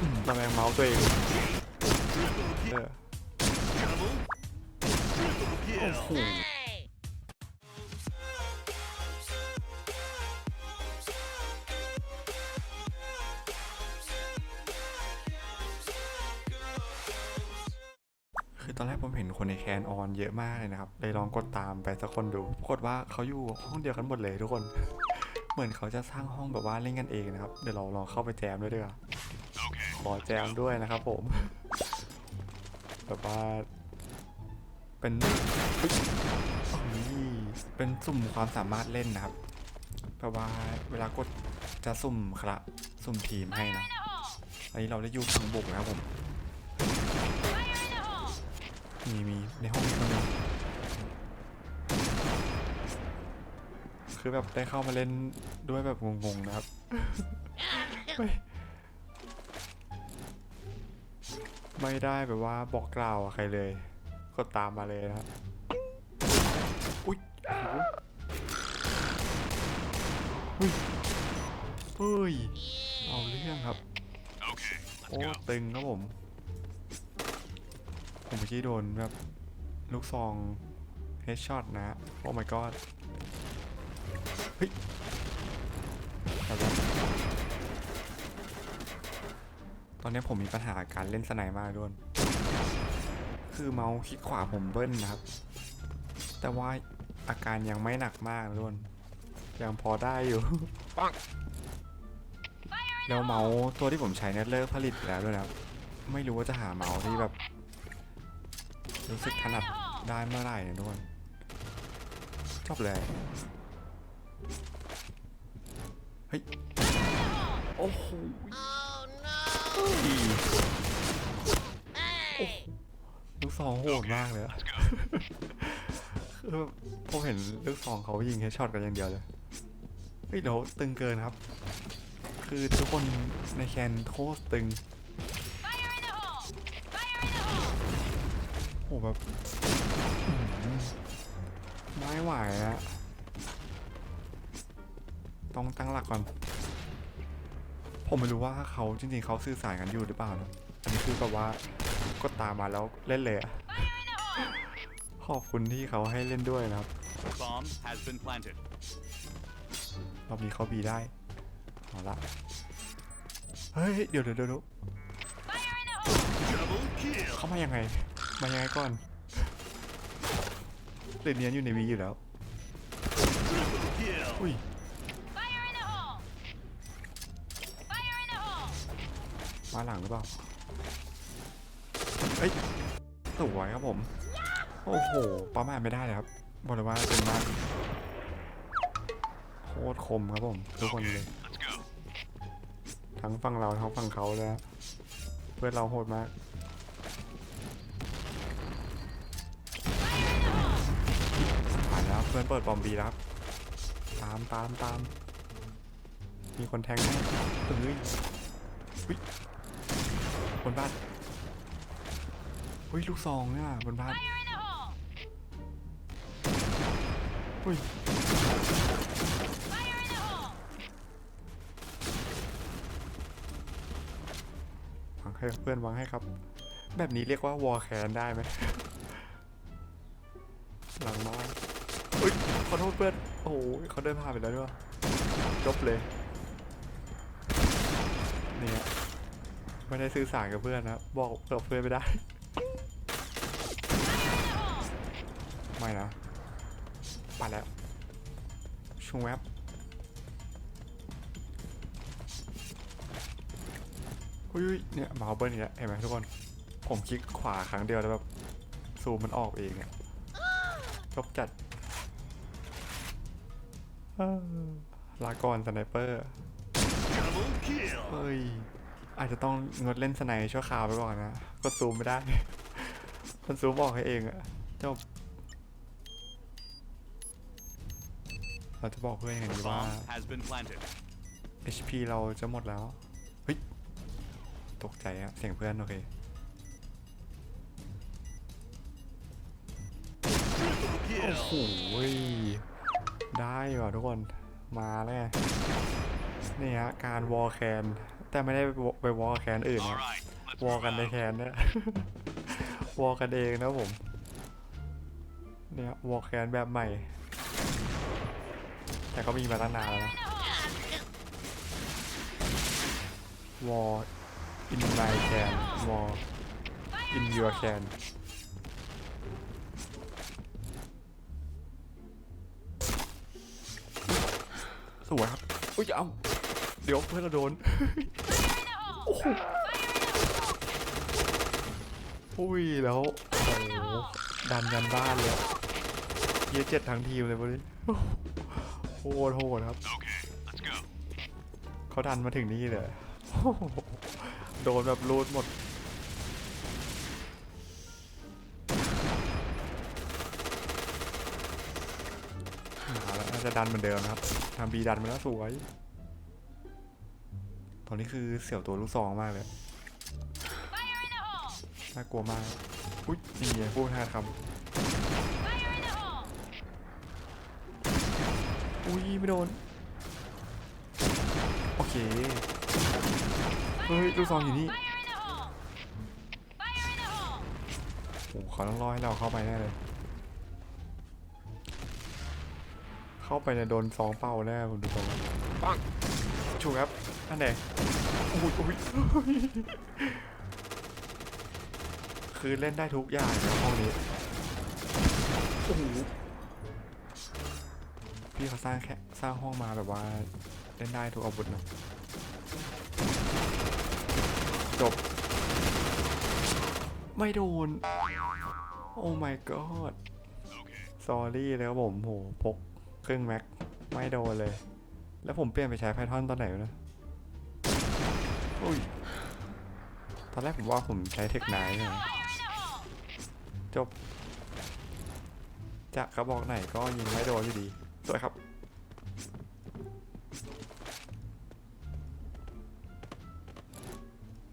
อืมระแวงเมาส์ตัวเองเออโอ้โหคือตอนแรกผมเห็นคนในแคนออนเยอะมากเลยนะครับ เลยลองกดตามไปสักคนดูปรากฏว่าเขาอยู่ห้องเดียวกันหมดเลยทุกคน เหมือนเขาจะสร้างห้องแบบว่าเล่นกันเองนะครับ เดี๋ยวเราลองเข้าไปแจมด้วยดีกว่า ขอแจมด้วยนะครับผม แบบว่า เป็นเฮ้ยนี่เป็นสุ่มความสามารถเล่นนะครับแปลว่าเวลากดจะสุ่มครับสุ่มทีมให้นะอันนี้เราได้อยู่ฝั่งบุกนะครับผม มีมีในห้องนี้คนหนึงคือแบบได้เข้ามาเล่นด้วยแบบงงๆนะครับ ไม่ได้แบบว่าบอกกล่าวใครเลย ก็ตามมาเลยนะครับอุ้ยอุ้ยเฮ้ยเอาเรื่องครับโอ้ตึงครับผม ผมเมื่อกี้โดนแบบลูกซองเฮดช็อตนะโอ้ my god เฮ้ยแต่ว่า ตอนนี้ผมมีปัญหาการเล่นสไนมากด้วย คือเมาส์คลิกขวาผมเบิ้ลนะครับ แต่ว่าอาการยังไม่หนักมากด้วยยังพอได้อยู่ปังแล้วเมาส์ตัวที่ผมใช้เนี่ยเลิกผลิตแล้วด้วยนะครับไม่รู้ว่าจะหาเมาส์ที่แบบ รู้สึกถนัดได้เมื่อไหร่นะทุกคนจบเลยเฮ้ยโอ้โหดีโอ้โห ลูกซองโหดมากเลยอะคือแบบผมเห็นลูกซองเขายิงแค่ช็อตกันอย่างเดียวเลยเฮ้ยเดี๋ยวตึงเกินครับ คือทุกคนในแคนโคตรตึงโอ้แบบไม่ไหวอะต้องตั้งหลักก่อน ผมไม่รู้ว่าเขาจริงๆเขาสื่อสารกันอยู่หรือเปล่านะอันนี้คือแบบว่าก็ตามมาแล้วเล่นเลยอะขอบคุณที่เขาให้เล่นด้วยนะครับ Bomb has been planted. รอบนี้เขาบีได้เอาละเฮ้ยเดี๋ยวเดี๋ยวเดี๋ยว Double kill. เข้ามายังไง มายังไงก่อนเล่นเนียนอยู่ในวีอยู่แล้ว Triple kill. อุ้ย มาหลังหรือเปล่าเฮ้ยสวยครับผม โอ้โห ประมาทไม่ได้เลยครับบอกเลยว่าเป็นมากโคตรคมครับผม ทุกคนเลย Let's go. ทั้งฝั่งเราทั้งฝั่งเขาเลยฮะเพื่อนเราโหดมากผ่านแล้วเพื่อนเปิดบอมบีแล้วครับตามตามตามมีคนแทงให้เอ้ยวิ บนบ้านอุ้ยลูกซองเนี่ยบนบ้านอุ้ยวางให้เพื่อนวางให้ครับ แบบนี้เรียกว่าวอลแคนได้ไหมหลังมาอุ้ยขอโทษเพื่อนโอ้โหเขาเดินผ่านไปแล้วด้วยจบเลย ไม่ได้สื่อสารกับเพื่อนนะ บอกกับเพื่อนไม่ได้ ไม่นะไปแล้วช่วงแวบอุ้ยเนี่ยมาเบิ้ลเนี่ยเห็นไหมทุกคน ผมคลิกขวาครั้งเดียวแล้วแบบซูมมันออกเองอะจบจัดลาก่อนสไนเปอร์เฮ้ย อาจจะต้องงดเล่นสไนชั่วคราวไปก่อนนะ ก็ซูมไม่ได้ มันซูมออกให้เองอะจบเราจะบอกเพื่อนยังไงดีว่า HP เราจะหมดแล้ว เฮ้ย ตกใจอะเสียงเพื่อนโอเคโอ้โหได้ว่ะทุกคน มาแล้วไงนี่ฮะ การวอลแคน แต่ไม่ได้ไปวอลแคนอื่น All นะ right, let's วอล move กันใน out. แคนเนี่ยวอลกันเองนะผม เนี่ยวอลแคนแบบใหม่ แต่ก็มีมาตั้งนานแล้วนะวอล in my can วอล in your can สวยครับอุ้ยเอา เดี๋ยวเพื่อนเราโดนโอ้โหอุ้ยแล้ว โอ้โหดันยันบ้านเลยเยียเจ็ดทั้งทีมเลยวันนี้โหดโหดครับ เขาดันมาถึงนี่เลย โดนแบบรูดหมดมาแล้วน่าจะดันเหมือนเดิมนะครับ ทำบีดันมาแล้วสวย ตอนนี้คือเสี่ยวตัวลูกซองมากเลยน่ากลัวมากอุ้ยนี่ไงพูดห้าคำอุ้ยไม่โดน โอเค เฮ้ยลูกซองอยู่นี่โอ้โหเขาต้องรอให้เราเข้าไปแน่เลย เข้าไปเนี่ยโดนซองเป้าแน่ผมดูตรงปังชูครับ อันไหนโอ้ยโอ้ยคือเล่นได้ทุกอย่างในห้องนี้โอ้โหพี่เขาสร้างแค่สร้างห้องมาแบบว่าเล่นได้ทุกอาวุธนะจบ ไม่โดน โอ้ my god sorry เลยครับผมโหพกครึ่งแม็ก ไม่โดนเลย แล้วผมเปลี่ยนไปใช้ Python ตอนไหนนะ อุ้ยตอนแรกผมว่าผมใช้เทคไนท์นะจบ จะกระบอกไหนก็ยิงไม่โดนอยู่ดี สวยครับ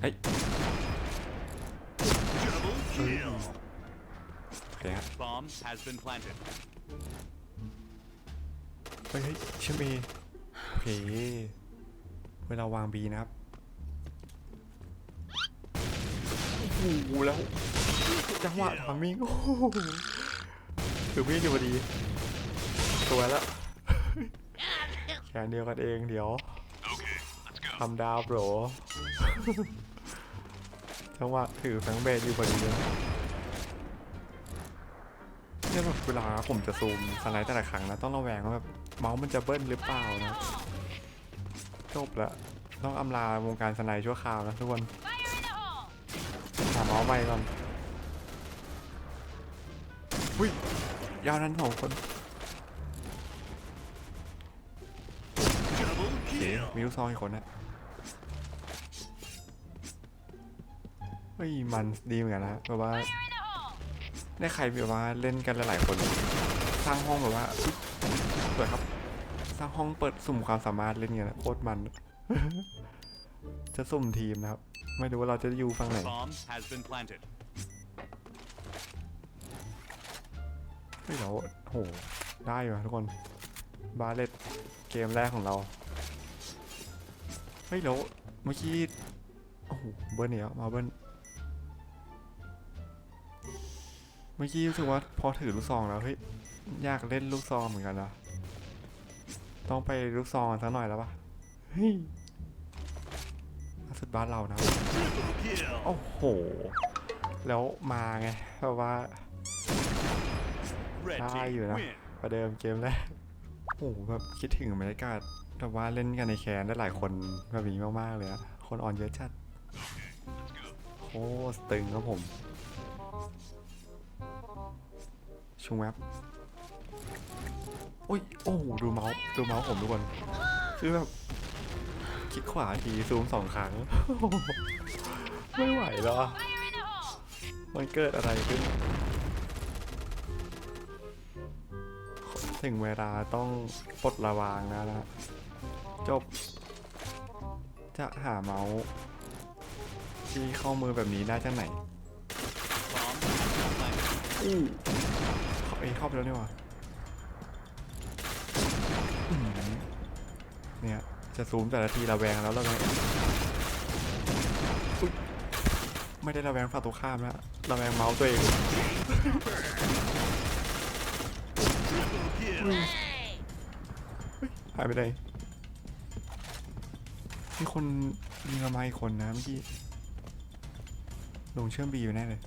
เฮ้ย Double kill. โอเคครับ Bomb has been planted. เฮ้ยเฮ้ยเชื่อมเอโอเค เวลาวางบีนะครับ โหแล้วจังหวะทามิ่งโอ้โหถือมีดอยู่พอดีสวยแล้วแขนเดียวกันเองเดี๋ยวทำดาวโปรจังหวะถือแฟงเบสอยู่พอดีเลยนี่ยแบบเวลาผมจะซูมสไลด์แต่ละครั้งนะต้องระแวงว่าแบบเมาส์มันจะเบิ้ลหรือเปล่านะจบละต้องอำลาวงการสไนด์ชั่วคราวนะทุกคนาเมาส์ใหม่ก่อนอุ้ยยาวนั้นสองคน Double โอเค kill. มีลูกซองอีกคนนะเฮ้ยมันดีเหมือนกันนะแบบว่าได้ใครแบบว่าเล่นกันหลายๆคนสร้างห้องแบบว่าอุ๊ยสวยครับ สร้างห้องเปิดสุ่มความสามารถเล่นกันนะโคตรมัน จะสุ่มทีมนะครับ ไม่รู้ว่าเราจะอยู่ฝั่งไหน Bomb has been planted. เฮ้ยเราโห ได้อยู่นะทุกคน บาเลตเกมแรกของเรา เฮ้ยแล้วเมื่อกี้ โอ้โห เบิร์นเนี่ยมาเบิร์นเมื่อกี้รู้สึกว่าพอถือลูกซองแล้ว เฮ้ยอยากเล่นลูกซองเหมือนกันนะต้องไปลูกซองกันสักหน่อยแล้วปะเฮ้ยุดบ้านเรานะโอ้โห แล้วมาไงแบบว่าได้อยู่นะประเดิมเกมแรกโอ้โหแบบคิดถึงบรรยากาศแบบว่าเล่นกันในแคนได้หลายคนแบบนี้มากๆเลยอะคนอ่อนเยอะจัดโคตรตึงครับผมชูแมปอุ้ยโอ้ดูเมาส์ดูเมาส์ผมทุกคนคือแบบ คลิกขวาทีซูมสองครั้ง ไม่ไหวแล้วอะมันเกิดอะไรขึ้น ถึงเวลาต้องปลดระวางแล้วนะจบ จะหาเมาส์ที่เข้ามือแบบนี้ได้จากไหน Bomb has been planted. อู้เขาเอยเข้าไปแล้วนี่หว่าอื้อหือเนี่ย จะซูมแต่ละทีระแวงแล้วระแวงอุ๊ยไม่ได้ระแวงฝั่งตรงข้ามแล้วระแวงเมาส์ตัวเอง Kill. หายไปไหนมีคนยิงเรามาอีกคนนะเมื่อกี้ลงเชื่อมบีอยู่แน่เลย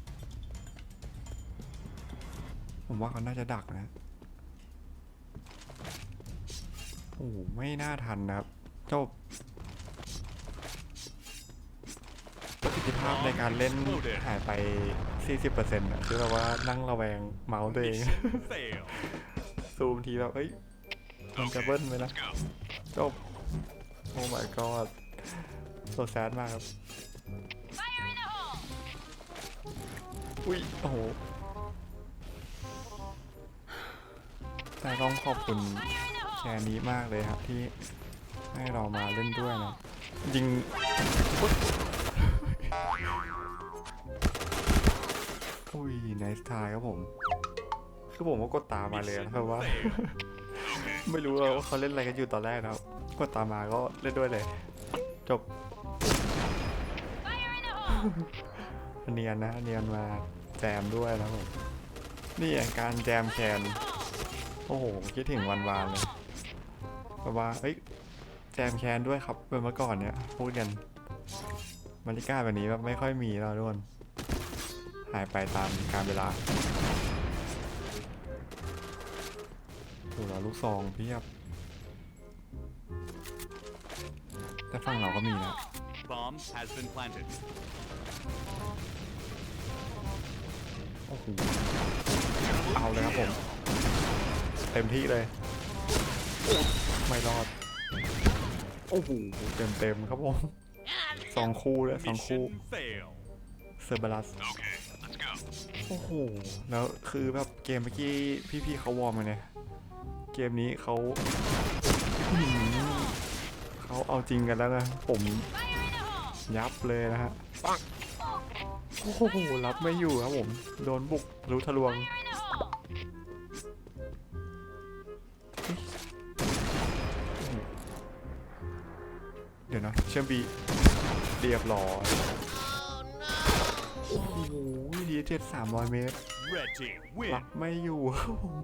ผมว่าเขาน่าจะดักนะ โอ้โหไม่น่าทันนะครับ จบประสิทธิภาพในการเล่นหายไป 40%นะคือแบบว่านั่งระแวงเมาส์ตัวเอง ซูมทีแบบเอ้ยมันจะเบิ้ลไหมนะ จบ โอ้ my god โซแซดมากครับ อุ้ย โอ้โหแต่ต้องขอบคุณแชร์นี้มากเลยครับที่ ให้เรามาเล่นด้วยนะจริงอุ๊ยอุ้ยไนส์ทายครับผม คือผมก็กดตามมาเลยนะเพราะว่า ไม่รู้ว่าเขาเล่นอะไรกันอยู่ตอนแรกนะครับ กดตามมาก็เล่นด้วยเลย จบเนียนนะเนียนมาแจมด้วยนะผมนี่ไงการแจมแคนโอ้โหคิดถึงวันวานเลยแบบว่าเฮ้ย แจมแคนด้วยครับเป็นเมื่อก่อนเนี่ยพูดกันบรรยากาศแบบนี้แบบไม่ค่อยมีแล้วทุกคนหายไปตามการเวลาโอ้โหแล้วลูกซองเพียบ แต่ฝั่งเราก็มีนะ Bomb has been planted. โอ้โห เอาเลยครับผม เต็มที่เลย ไม่รอด โอ้โหเต็มเต็มๆครับผมสองคู่เลยสองคู่ Mission fail. เซอร์เบลัส Okay, let's go. โอ้โหแล้วคือแบบเกมเมื่อกี้พี่ๆเขาวอร์มกันเนี่ยเกมนี้เขาอื้อหือเขาเอาจริงกันแล้วนะผมยับเลยนะฮะโอ้โหรับไม่อยู่ครับผม โดนบุกรู้ทะลวง เดี๋ยวนะเชื่อมบีเรียบร้อยโอ้โหดีเจ็ดสามร้อยเมตร Red team win. รับไม่อยู่ครับผม